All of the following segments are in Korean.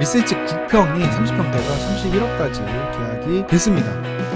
1cm 9평이 30평대가 31억까지 계약이 됐습니다.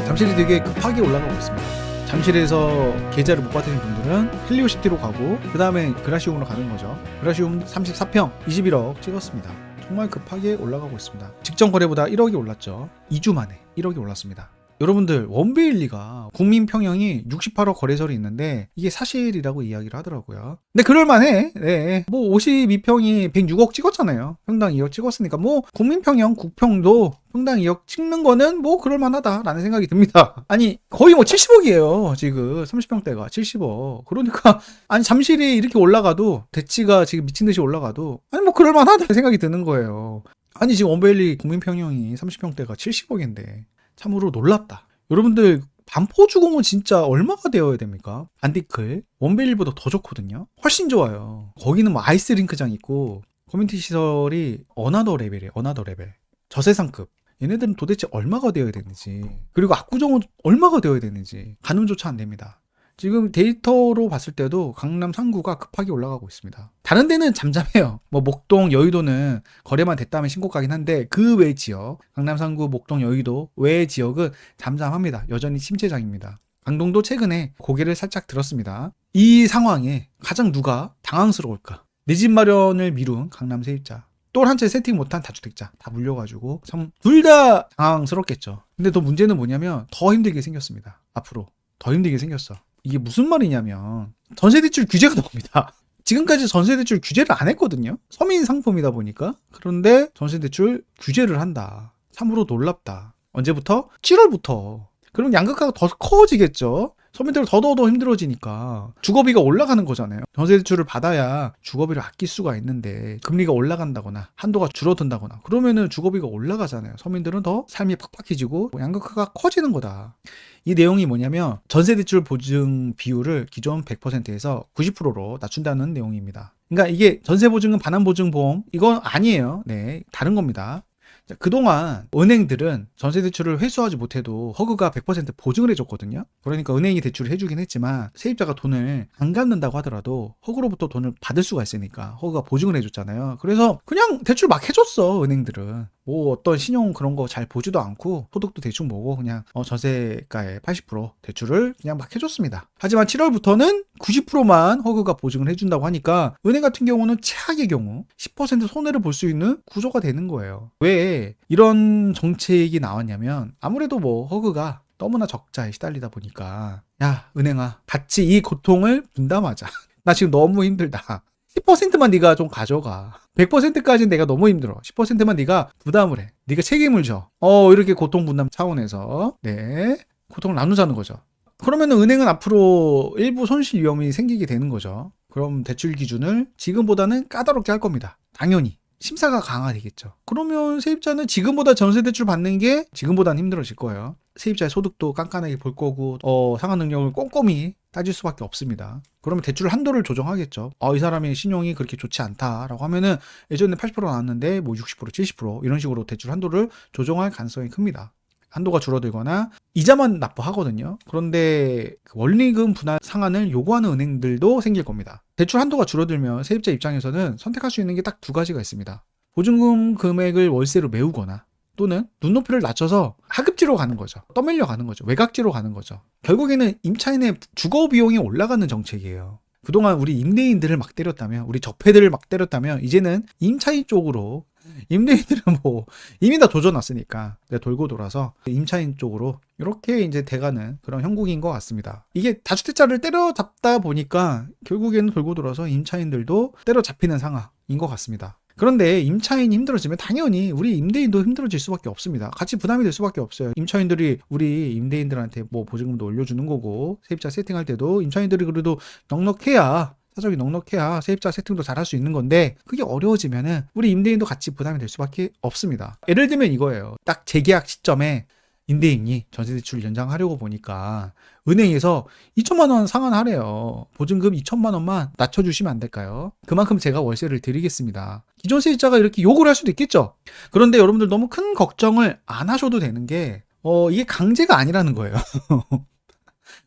잠실이 되게 급하게 올라가고 있습니다. 잠실에서 계좌를 못 받으신 분들은 헬리오시티로 가고 그 다음에 그라시움으로 가는 거죠. 그라시움 34평 21억 찍었습니다. 정말 급하게 올라가고 있습니다. 직전 거래보다 1억이 올랐죠. 2주 만에 1억이 올랐습니다. 여러분들 원베일리가 국민 평형이 68억 거래설이 있는데 이게 사실이라고 이야기를 하더라고요. 근데 그럴만해. 네. 뭐 52평이 106억 찍었잖아요. 평당 2억 찍었으니까 뭐 국민 평형 9평도 평당 2억 찍는 거는 뭐 그럴만하다라는 생각이 듭니다. 아니 거의 뭐 70억이에요. 지금 30평대가 70억. 그러니까 아니 잠실이 이렇게 올라가도 대치가 지금 미친 듯이 올라가도 아니 뭐 그럴만하다 생각이 드는 거예요. 아니 지금 원베일리 국민 평형이 30평대가 70억인데 참으로 놀랍다. 여러분들 반포주공은 진짜 얼마가 되어야 됩니까? 반디클 원베일보다 더 좋거든요. 훨씬 좋아요. 거기는 뭐 아이스링크장 있고 커뮤니티 시설이 어나더 레벨이에요. 어나더 레벨. 저세상급. 얘네들은 도대체 얼마가 되어야 되는지 그리고 압구정은 얼마가 되어야 되는지 가늠조차 안 됩니다. 지금 데이터로 봤을 때도 강남 상구가 급하게 올라가고 있습니다. 다른 데는 잠잠해요. 뭐 목동, 여의도는 거래만 됐다면 신고가긴 한데 그 외 지역, 강남 상구, 목동, 여의도 외 지역은 잠잠합니다. 여전히 침체장입니다. 강동도 최근에 고개를 살짝 들었습니다. 이 상황에 가장 누가 당황스러울까? 내 집 마련을 미룬 강남 세입자. 또한채 세팅 못한 다주택자 다 물려가지고 참 둘 다 당황스럽겠죠. 근데 더 문제는 뭐냐면 더 힘들게 생겼습니다. 앞으로 더 힘들게 생겼어. 이게 무슨 말이냐면 전세대출 규제가 나옵니다. 지금까지 전세대출 규제를 안 했거든요. 서민 상품이다 보니까. 그런데 전세대출 규제를 한다. 참으로 놀랍다. 언제부터? 7월부터. 그럼 양극화가 더 커지겠죠. 서민들 더더더 힘들어지니까 주거비가 올라가는 거잖아요. 전세 대출을 받아야 주거비를 아낄 수가 있는데 금리가 올라간다거나 한도가 줄어든다거나 그러면은 주거비가 올라가잖아요. 서민들은 더 삶이 팍팍해지고 양극화가 커지는 거다. 이 내용이 뭐냐면 전세 대출 보증 비율을 기존 100%에서 90%로 낮춘다는 내용입니다. 그러니까 이게 전세 보증금 반환 보증 보험 이건 아니에요. 네, 다른 겁니다. 자, 그동안 은행들은 전세 대출을 회수하지 못해도 허그가 100% 보증을 해줬거든요. 그러니까 은행이 대출을 해주긴 했지만 세입자가 돈을 안 갚는다고 하더라도 허그로부터 돈을 받을 수가 있으니까 허그가 보증을 해줬잖아요. 그래서 그냥 대출 막 해줬어 은행들은. 뭐 어떤 신용 그런 거 잘 보지도 않고 소득도 대충 보고 그냥 어, 전세가의 80% 대출을 그냥 막 해줬습니다. 하지만 7월부터는 90%만 허그가 보증을 해준다고 하니까 은행 같은 경우는 최악의 경우 10% 손해를 볼 수 있는 구조가 되는 거예요. 왜 이런 정책이 나왔냐면 아무래도 뭐 허그가 너무나 적자에 시달리다 보니까 야 은행아 같이 이 고통을 분담하자. 나 지금 너무 힘들다. 10%만 네가 좀 가져가. 100%까지는 내가 너무 힘들어. 10%만 네가 부담을 해. 네가 책임을 져. 어, 이렇게 고통 분담 차원에서 네. 고통을 나누자는 거죠. 그러면 은행은 앞으로 일부 손실 위험이 생기게 되는 거죠. 그럼 대출 기준을 지금보다는 까다롭게 할 겁니다. 당연히. 심사가 강화되겠죠. 그러면 세입자는 지금보다 전세 대출 받는 게 지금보다는 힘들어질 거예요. 세입자의 소득도 깐깐하게 볼 거고 어, 상환 능력을 꼼꼼히 따질 수밖에 없습니다. 그러면 대출 한도를 조정하겠죠. 어, 이 사람의 신용이 그렇게 좋지 않다라고 하면은 예전에 80% 나왔는데 뭐 60%, 70% 이런 식으로 대출 한도를 조정할 가능성이 큽니다. 한도가 줄어들거나 이자만 납부하거든요. 그런데 그 원리금 분할 상한을 요구하는 은행들도 생길 겁니다. 대출 한도가 줄어들면 세입자 입장에서는 선택할 수 있는 게 딱 두 가지가 있습니다. 보증금 금액을 월세로 메우거나 또는 눈높이를 낮춰서 하급지로 가는 거죠. 떠밀려 가는 거죠. 외곽지로 가는 거죠. 결국에는 임차인의 주거 비용이 올라가는 정책이에요. 그동안 우리 임대인들을 막 때렸다면, 우리 적폐들을 막 때렸다면, 이제는 임차인 쪽으로, 임대인들은 뭐, 이미 다 조져놨으니까, 네, 돌고 돌아서 임차인 쪽으로 이렇게 이제 돼가는 그런 형국인 것 같습니다. 이게 다주택자를 때려잡다 보니까, 결국에는 돌고 돌아서 임차인들도 때려잡히는 상황인 것 같습니다. 그런데 임차인이 힘들어지면 당연히 우리 임대인도 힘들어질 수밖에 없습니다. 같이 부담이 될 수밖에 없어요. 임차인들이 우리 임대인들한테 뭐 보증금도 올려주는 거고 세입자 세팅할 때도 임차인들이 그래도 넉넉해야 사정이 넉넉해야 세입자 세팅도 잘 할 수 있는 건데 그게 어려워지면은 우리 임대인도 같이 부담이 될 수밖에 없습니다. 예를 들면 이거예요. 딱 재계약 시점에 임대인이 전세대출 연장하려고 보니까 은행에서 2천만 원 상환 하래요. 보증금 2천만 원만 낮춰주시면 안 될까요? 그만큼 제가 월세를 드리겠습니다. 기존 세입자가 이렇게 요구를 할 수도 있겠죠. 그런데 여러분들 너무 큰 걱정을 안 하셔도 되는 게 어, 이게 강제가 아니라는 거예요.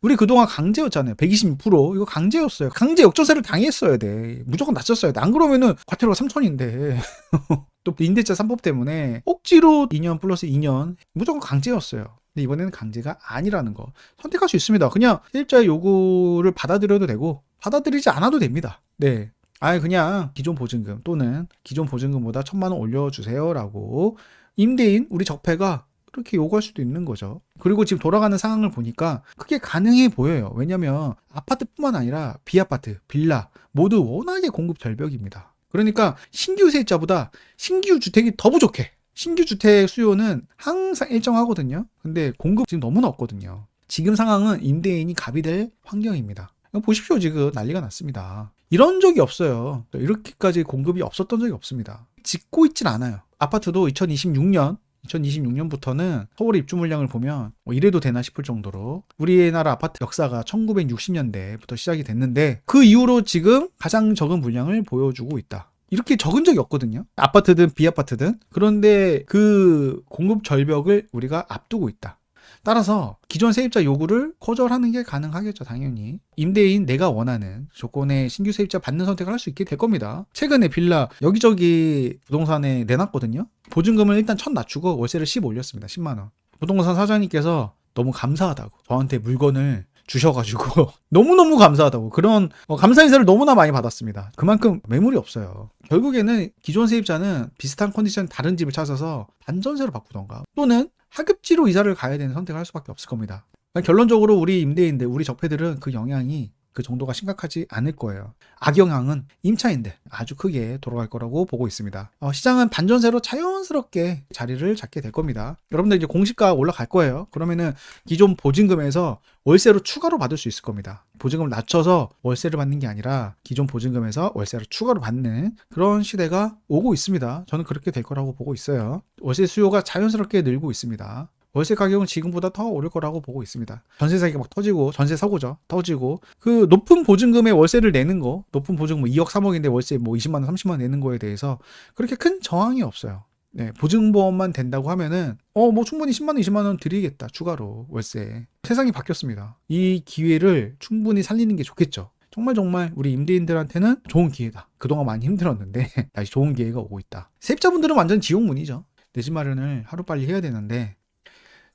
우리 그동안 강제였잖아요. 126% 이거 강제였어요. 강제 역전세를 당했어야 돼. 무조건 낮췄어야 돼. 안 그러면은 과태료가 3천인데. 또 임대차 3법 때문에 억지로 2년 플러스 2년 무조건 강제였어요. 근데 이번에는 강제가 아니라는 거 선택할 수 있습니다. 그냥 세입자의 요구를 받아들여도 되고 받아들이지 않아도 됩니다. 네. 아예 그냥 기존 보증금 또는 기존 보증금보다 천만 원 올려주세요라고 임대인 우리 적폐가 그렇게 요구할 수도 있는 거죠. 그리고 지금 돌아가는 상황을 보니까 그게 가능해 보여요. 왜냐면 아파트뿐만 아니라 비아파트, 빌라 모두 워낙에 공급 절벽입니다. 그러니까 신규 세입자보다 신규 주택이 더 부족해. 신규 주택 수요는 항상 일정하거든요. 근데 공급 지금 너무나 없거든요. 지금 상황은 임대인이 갑이 될 환경입니다. 보십시오. 지금 난리가 났습니다. 이런 적이 없어요. 이렇게까지 공급이 없었던 적이 없습니다. 짓고 있진 않아요. 아파트도 2026년 2026년부터는 서울의 입주 물량을 보면 뭐 이래도 되나 싶을 정도로 우리나라 아파트 역사가 1960년대부터 시작이 됐는데 그 이후로 지금 가장 적은 물량을 보여주고 있다. 이렇게 적은 적이 없거든요. 아파트든 비아파트든. 그런데 그 공급 절벽을 우리가 앞두고 있다. 따라서 기존 세입자 요구를 거절하는 게 가능하겠죠, 당연히. 임대인 내가 원하는 조건의 신규 세입자 받는 선택을 할 수 있게 될 겁니다. 최근에 빌라 여기저기 부동산에 내놨거든요. 보증금을 일단 천 낮추고 월세를 10 올렸습니다. 10만 원. 부동산 사장님께서 너무 감사하다고 저한테 물건을 주셔가지고 너무너무 감사하다고 그런 어, 감사 인사를 너무나 많이 받았습니다. 그만큼 매물이 없어요. 결국에는 기존 세입자는 비슷한 컨디션 다른 집을 찾아서 반전세로 바꾸던가 또는 하급지로 이사를 가야 되는 선택을 할 수밖에 없을 겁니다. 결론적으로 우리 임대인들, 우리 적폐들은 그 영향이 그 정도가 심각하지 않을 거예요. 악영향은 임차인들 아주 크게 돌아갈 거라고 보고 있습니다. 어, 시장은 반전세로 자연스럽게 자리를 잡게 될 겁니다. 여러분들 이제 공시가 올라갈 거예요. 그러면은 기존 보증금에서 월세로 추가로 받을 수 있을 겁니다. 보증금을 낮춰서 월세를 받는 게 아니라 기존 보증금에서 월세를 추가로 받는 그런 시대가 오고 있습니다. 저는 그렇게 될 거라고 보고 있어요. 월세 수요가 자연스럽게 늘고 있습니다. 월세 가격은 지금보다 더 오를 거라고 보고 있습니다. 전세 사기가 막 터지고 전세 사고죠. 터지고 그 높은 보증금에 월세를 내는 거, 높은 보증금 뭐 2억 3억인데 월세 뭐 20만 원, 30만 원 내는 거에 대해서 그렇게 큰 저항이 없어요. 네, 보증보험만 된다고 하면은 어 뭐 충분히 10만 원, 20만 원 드리겠다 추가로 월세. 세상이 바뀌었습니다. 이 기회를 충분히 살리는 게 좋겠죠. 정말 정말 우리 임대인들한테는 좋은 기회다. 그동안 많이 힘들었는데 다시 좋은 기회가 오고 있다. 세입자분들은 완전 지옥문이죠. 내 집 마련을 하루빨리 해야 되는데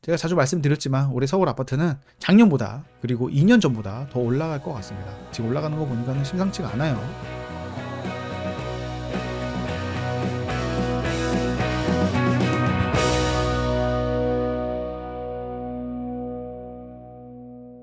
제가 자주 말씀드렸지만 올해 서울 아파트는 작년보다 그리고 2년 전보다 더 올라갈 것 같습니다. 지금 올라가는 거 보니까는 심상치가 않아요.